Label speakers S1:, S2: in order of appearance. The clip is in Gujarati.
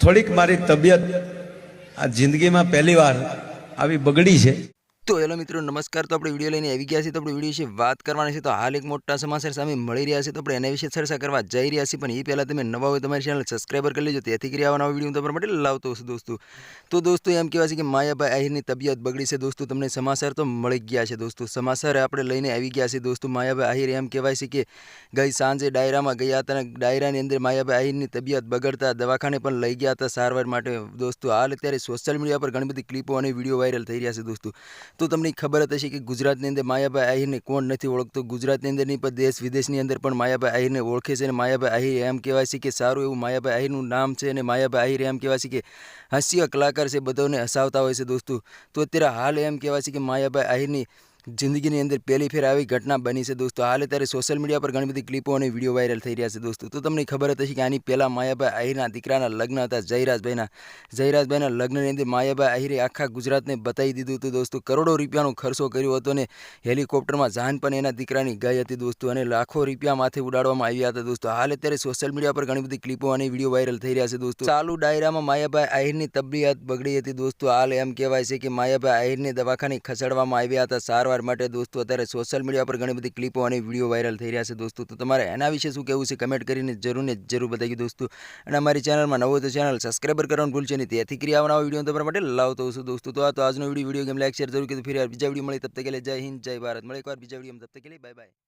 S1: થોડીક મારી તબિયત આ જિંદગીમાં પહેલી વાર આવી બગડી છે.
S2: તો હેલો મિત્રો, નમસ્કાર. તો આપણે વીડિયો લઈને આવી ગયા છીએ. તો આપણે વીડિયો વિશે વાત કરવાની છે. તો હાલ એક મોટા સમાચાર સામે મળી રહ્યા છે. તો આપણે એના વિશે ચર્ચા કરવા જઈ રહ્યા છીએ. પણ એ પહેલાં તમે નવા હોય તમારી ચેનલ સબસ્ક્રાઈબર કરી લેજો. તેથી કરી આવવાના વીડિયો તમારા માટે લાવતો હશે દોસ્તો. તો દોસ્તો, એમ કહેવાય છે કે માયાભાઈ આહિરની તબિયત બગડી છે. દોસ્તો, તમને સમાચાર તો મળી ગયા છે દોસ્તો. સમાચાર આપણે લઈને આવી ગયા છે દોસ્તો. માયાભાઈ આહિર એમ કહેવાય છે કે ગઈ સાંજે ડાયરામાં ગયા હતા અને ડાયરાની અંદર માયાભાઈ આહિરની તબિયત બગડતા દવાખાને પણ લઈ ગયા હતા સારવાર માટે. દોસ્તો, હાલ અત્યારે સોશિયલ મીડિયા પર ઘણી બધી ક્લિપો અને વીડિયો વાયરલ થઈ રહ્યા છે દોસ્તો. તો તમને ખબર જ હશે કે ગુજરાતની અંદર માયાભાઈ આહિરને કોણ નથી ઓળખતો? ગુજરાતની અંદર નહીં પણ દેશ વિદેશની અંદર પણ માયાભાઈ આહિરને ઓળખે છે અને માયાભાઈ આહિર એમ કહેવાય છે કે સારું એવું માયાભાઈ આહિરનું નામ છે અને માયાભાઈ આહિર એમ કહેવાય છે કે હાસ્ય કલાકાર છે, બધાને હસાવતા હોય છે દોસ્તો. તો અત્યારે હાલ એમ કહેવાય છે કે માયાભાઈ આહિરની જિંદગીની અંદર પહેલી ફેર આવી ઘટના બની છે દોસ્તો. હાલ અત્યારે સોશિયલ મીડિયા પર ઘણી બધી ક્લિપો અને વીડિયો વાયરલ થઈ રહ્યા છે દોસ્તો. તો તમને ખબર હતી કે આની પહેલાં માયાભાઈ આહિરના દીકરાના લગ્ન હતા જયરાજભાઈના. જયરાજભાઈના લગ્નની અંદર માયાભાઈ આહિરે આખા ગુજરાતને બતાવી દીધું હતું દોસ્તો. કરોડો રૂપિયાનો ખર્ચો કર્યો હતો અને હેલિકોપ્ટરમાં જાન પણ એના દીકરાની ગઈ હતી દોસ્તો અને લાખો રૂપિયા માથે ઉડાડવામાં આવ્યા હતા દોસ્તો. હાલ અત્યારે સોશિયલ મીડિયા પર ઘણી બધી ક્લિપો અને વીડિયો વાયરલ થઈ રહ્યા છે દોસ્તો. ચાલુ ડાયરામાં માયાભાઈ આહિરની તબિયત બગડી હતી દોસ્તો. હાલ એમ કહેવાય છે કે માયાભાઈ આહિરને દવાખાને ખસેડવામાં આવ્યા હતા. સારવાર માટે દોસ્તો, અત્યારે સોશિયલ મીડિયા પર ઘણી બધી ક્લિપો અને વીડિયો વાયરલ થઈ રહ્યા છે દોસ્તો. તો તમારે એના વિશે શું કહેવું છે કમેન્ટ કરીને જરૂર ને જરૂર બતાવી દોસ્તો. અને અમારી ચેનલમાં નવો તો ચેનલ સબસ્ક્રાઈબર કરવાનું ભૂલશે નહીં. તેથી કરી આવવાના વીડિયો તમારા માટે લાવતો છું દોસ્તો. તો આ તો આજનો વીડિયો ગેમ લાઈક શેર જરૂર કીધું. ફરી બીજા વીડિયો મળી તબ તક જય હિન્દ, જય ભારત. મળે એકવાર બીજા વીડિયો તબ તક કે બાય બાય